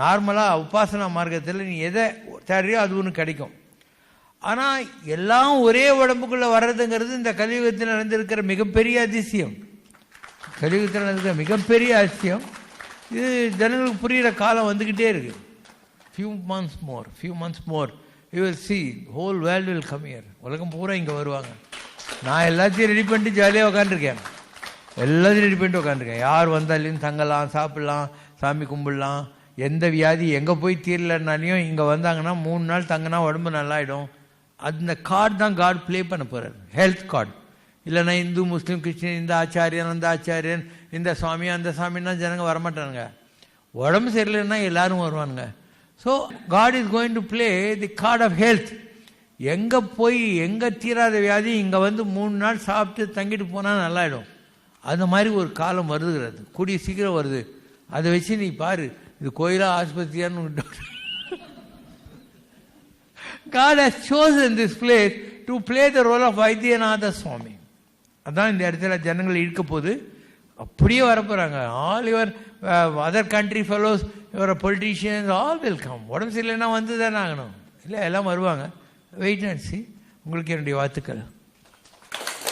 நார்மலாக உபாசனா மார்க்கத்தில் நீ எதை தேடுறியோ அது ஒன்று கிடைக்கும். ஆனால் எல்லாம் ஒரே உடம்புக்குள்ளே வர்றதுங்கிறது இந்த கலியுகத்தில் நடந்திருக்கிற மிகப்பெரிய அதிசயம். கலியுகத்தில் நடந்திருக்கிற மிகப்பெரிய அதிசயம். இது ஜனங்களுக்கு புரிகிற காலம் வந்துக்கிட்டே இருக்கு. Few months more few months more you will see whole world will come here உலகம் பூரா இங்கே வருவாங்க. நான் எல்லாத்தையும் ரெடி பண்ணிட்டு ஜாலியாக உட்காந்துருக்கேன் எல்லாத்தையும் ரெடி பண்ணிட்டு உட்காந்துருக்கேன் யார் வந்தாலையும் தங்கலாம் சாப்பிட்லாம் சாமி கும்பிடலாம் எந்த வியாதி எங்கே போய் தீரலனாலையும் இங்கே வந்தாங்கன்னா மூணு நாள் தங்கினா உடம்பு நல்லாயிடும். அந்த கார்டு தான் காட் ப்ளே பண்ண போகிறார் ஹெல்த் கார்டு இல்லைன்னா இந்து முஸ்லீம் கிறிஸ்டின் இந்த ஆச்சாரியன் அந்த ஆச்சாரியன் இந்த சுவாமி அந்த சாமின்னா ஜனங்க வரமாட்டானுங்க. உடம்பு சரியில்லைன்னா எல்லாரும் வருவானுங்க. So God is going to play the card of health எங்கே போய் எங்கே தீராத வியாதி இங்கே வந்து மூணு நாள் சாப்பிட்டு தங்கிட்டு போனால் நல்லாயிடும். அந்த மாதிரி ஒரு காலம் வருதுங்கிறது கூடிய சீக்கிரம் வருது. அதை வச்சு நீ பாரு. இது கோயிலா ஆஸ்பத்திரியான்னு God has chosen this place to play the role of Vaidyanatha Swami. அதான் இந்த இடத்துல ஜனங்கள் இருக்க போது அப்படியே வரப்போகிறாங்க all your other country fellows your politicians all welcome உடம்பு சரியில்லைன்னா வந்து தானே ஆகணும். இல்லை எல்லாம் வருவாங்க. வெயிட் அண்ட் சி உங்களுக்கு என்னுடைய வாழ்த்துக்கள்.